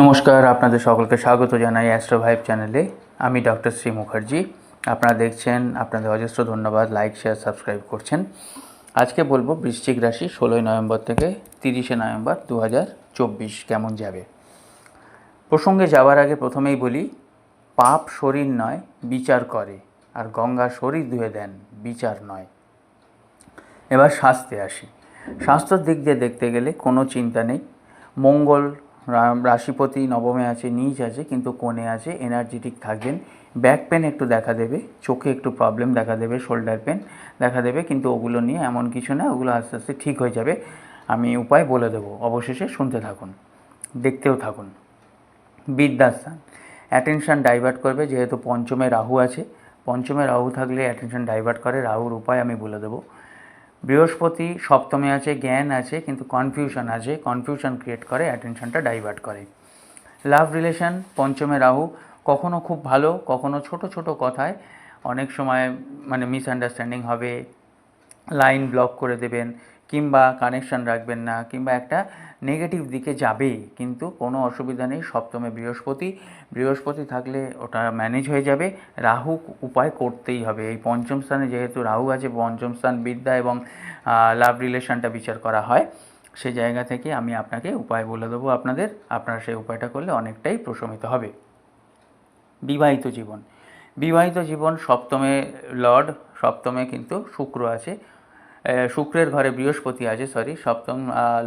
নমস্কার, আপনাদের সকলকে স্বাগত জানাই অ্যাস্ট্রো ভাইব চ্যানেলে আমি ডক্টর শ্রী মুখার্জি আপনারা দেখছেন, আপনাদের অজস্র ধন্যবাদ। লাইক শেয়ার সাবস্ক্রাইব করছেন। আজকে বলব বৃশ্চিক রাশি ষোলোই নভেম্বর থেকে তিরিশে নভেম্বর দু হাজার চব্বিশ কেমন যাবে? প্রসঙ্গে যাওয়ার আগে প্রথমেই বলি, পাপ শরীর নয়, বিচার করে। আর গঙ্গা শরীর ধুয়ে দেন, বিচার নয়। এবার স্বাস্থ্যে আসি। স্বাস্থ্যর দিক দিয়ে দেখতে গেলে কোনো চিন্তা নেই। মঙ্গল রাশিপতি নবমে আছে, নিচ আছে, কিন্তু কোণে আছে এনার্জেটিক থাকবেন। ব্যাক পেন একটু দেখা দেবে, চোখে একটু প্রবলেম দেখা দেবে শোল্ডার পেন দেখা দেবে, কিন্তু ওগুলো নিয়ে এমন কিছু না, ওগুলো আস্তে আস্তে ঠিক হয়ে যাবে। আমি উপায় বলে দেবো, অবশেষে শুনতে থাকুন, দেখতেও থাকুন। বিদ্যাস্থান অ্যাটেনশন ডাইভার্ট করবে, যেহেতু পঞ্চমে রাহু আছে, পঞ্চমে রাহু থাকলে অ্যাটেনশন ডাইভার্ট করে, রাহুর উপায় আমি বলে দেবো। বৃহস্পতি, সপ্তমে আছে, জ্ঞান আছে, কিন্তু কনফিউশন আছে। কনফিউশন ক্রিয়েট করে অ্যাটেনশনটা ডাইভার্ট করে। লাভ রিলেশন পঞ্চমে রাহু, কখনো খুব ভালো, কখনো ছোট ছোট কথায় অনেক সময় মানে মিসআন্ডারস্ট্যান্ডিং হবে লাইন ব্লক করে দেবেন কিংবা কানেকশন রাখবেন না, কিংবা একটা নেগেটিভ দিকে যাবে, কিন্তু কোনো অসুবিধা নেই। সপ্তমে বৃহস্পতি বৃহস্পতি থাকলে ওটা ম্যানেজ হয়ে যাবে। রাহু উপায় করতেই হবে। এই পঞ্চম স্থানে যেহেতু রাহু আছে, পঞ্চম স্থান বিদ্যা এবং লাভ রিলেশনটা বিচার করা হয়। সে জায়গা থেকে আমি আপনাকে উপায় বলে দেবো আপনাদের। আপনারা সেই উপায়টা করলে অনেকটাই প্রশমিত হবে। বিবাহিত জীবন। বিবাহিত জীবন সপ্তমে লর্ড, সপ্তমে কিন্তু শুক্র আছে। শুক্রের ঘরে বৃহস্পতি আছে সরি সপ্তম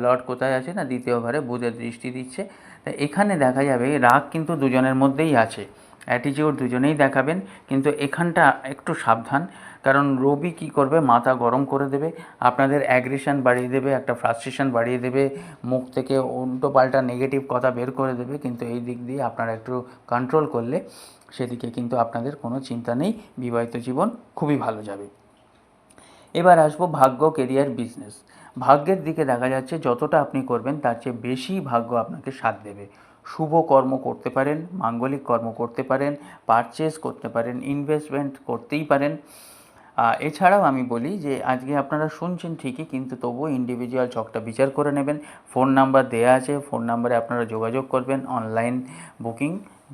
লর্ড কোথায় আছে না, দ্বিতীয় ঘরে বুধের দৃষ্টি দিচ্ছে। তা এখানে দেখা যাবে রাগ কিন্তু দুজনের মধ্যেই আছে। অ্যাটিটিউড দুজনেই দেখাবেন, কিন্তু এখানটা একটু সাবধান, কারণ রবি কি করবে, মাথা গরম করে দেবে, আপনাদের অ্যাগ্রেশন বাড়িয়ে দেবে, একটা ফ্রাস্ট্রেশন বাড়িয়ে দেবে, মুখ থেকে উল্টো পাল্টা নেগেটিভ কথা বের করে দেবে, কিন্তু এই দিক দিয়ে আপনারা একটু কন্ট্রোল করলে সেদিকে কিন্তু আপনাদের কোনো চিন্তা নেই, বিবাহিত জীবন খুবই ভালো যাবে। এবার আসব ভাগ্য কেরিয়ার বিজনেস ভাগ্যের দিকে দেখা যাচ্ছে যতটা আপনি করবেন, তার চেয়ে বেশি ভাগ্য আপনাকে সাথ দেবে। শুভ কর্ম করতে পারেন, মাঙ্গলিক কর্ম করতে পারেন পারচেস করতে পারেন ইনভেস্টমেন্ট করতেই পারেন। এছাড়াও আমি বলি যে, আজকে আপনারা শুনছেন ঠিকই, কিন্তু তবুও ইন্ডিভিজুয়াল ছকটা বিচার করে নেবেন। ফোন নাম্বার দেয়া আছে, ফোন নাম্বারে আপনারা যোগাযোগ করবেন অনলাইন বুকিং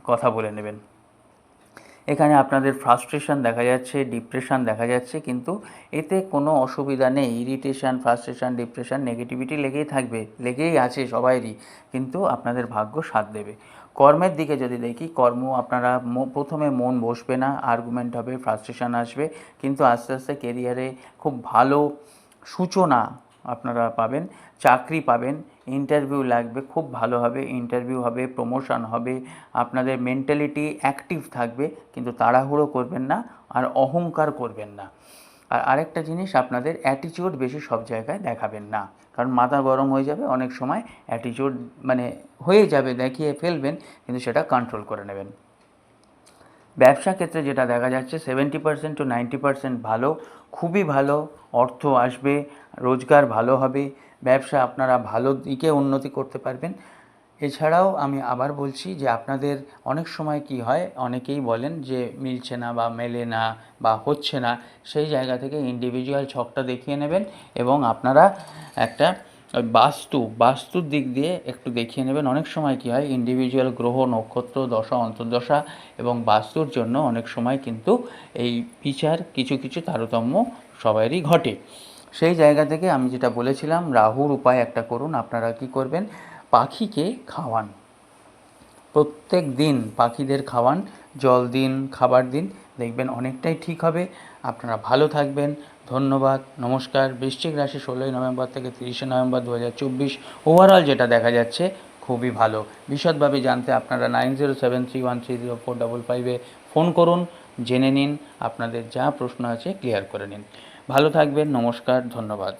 কথা বলে নেবেন। এখানে আপনাদের ফ্রাস্ট্রেশন দেখা যাচ্ছে ডিপ্রেশন দেখা যাচ্ছে, কিন্তু এতে কোনো অসুবিধা নেই। ইরিটেশন ফ্রাস্ট্রেশন ডিপ্রেশান নেগেটিভিটি লেগেই থাকবে, লেগেই আছে সবাইরই, কিন্তু আপনাদের ভাগ্য সাথ দেবে। কর্মের দিকে যদি দেখি, কর্ম আপনারা প্রথমে মন বসবে না আর্গুমেন্ট হবে ফ্রাস্ট্রেশন আসবে, কিন্তু আস্তে আস্তে কেরিয়ারে খুব ভালো সূচনা আপনারা পাবেন, চাকরি পাবেন ইন্টারভিউ লাগবে, খুব ভালো হবে ইন্টারভিউ হবে প্রমোশন হবে, আপনাদের মেন্টালিটি অ্যাক্টিভ থাকবে, কিন্তু তাড়াহুড়ো করবেন না আর অহংকার করবেন না। আর আরেকটা জিনিস, আপনাদের অ্যাটিটিউড বেশি সব জায়গায় দেখাবেন না। কারণ মাথা গরম হয়ে যাবে, অনেক সময় অ্যাটিচিউড মানে হয়ে যাবে, দেখিয়ে ফেলবেন, কিন্তু সেটা কন্ট্রোল করে নেবেন। ব্যবসা ক্ষেত্রে যেটা দেখা যাচ্ছে seventy percent to ninety percent ভালো, খুবই ভালো অর্থ আসবে রোজগার ভালো হবে, ব্যবসা আপনারা ভালো দিকে উন্নতি করতে পারবেন। এছাড়াও আমি আবার বলছি যে আপনাদের অনেক সময় কি হয়, অনেকেই বলেন যে মিলছে না বা মেলে না বা হচ্ছে না, সেই জায়গা থেকে ইন্ডিভিজুয়াল ছকটা দেখিয়ে নেবেন এবং আপনারা একটা বাস্তু, বাস্তুর দিক দিয়ে একটু দেখিয়ে নেবেন। অনেক সময় কী হয় ইন্ডিভিজুয়াল গ্রহ, নক্ষত্র, দশা, অন্তর্দশা এবং বাস্তুর জন্য অনেক সময় কিন্তু এই বিচার কিছু কিছু তারতম্য সবারই ঘটে। সেই জায়গা থেকে আমি যেটা বলেছিলাম, রাহুর উপায় একটা করুন, আপনারা কি করবেন? পাখিকে খাওয়ান। প্রত্যেক দিন পাখিদের খাওয়ান, জল দিন, খাবার দিন, দেখবেন অনেকটাই ঠিক হবে। আপনারা ভালো থাকবেন। ধন্যবাদ। নমস্কার। বৃশ্চিক রাশি ষোলোই নভেম্বর থেকে তিরিশে নভেম্বর দু হাজার চব্বিশ। ওভারঅল যেটা দেখা যাচ্ছে, খুবই ভালো। বিশদভাবে জানতে আপনারা nine zero seven three one three zero four double ফাইভে ফোন করুন, জেনে নিন, আপনাদের যা প্রশ্ন আছে ক্লিয়ার করে নিন। ভালো থাকবেন নমস্কার ধন্যবাদ।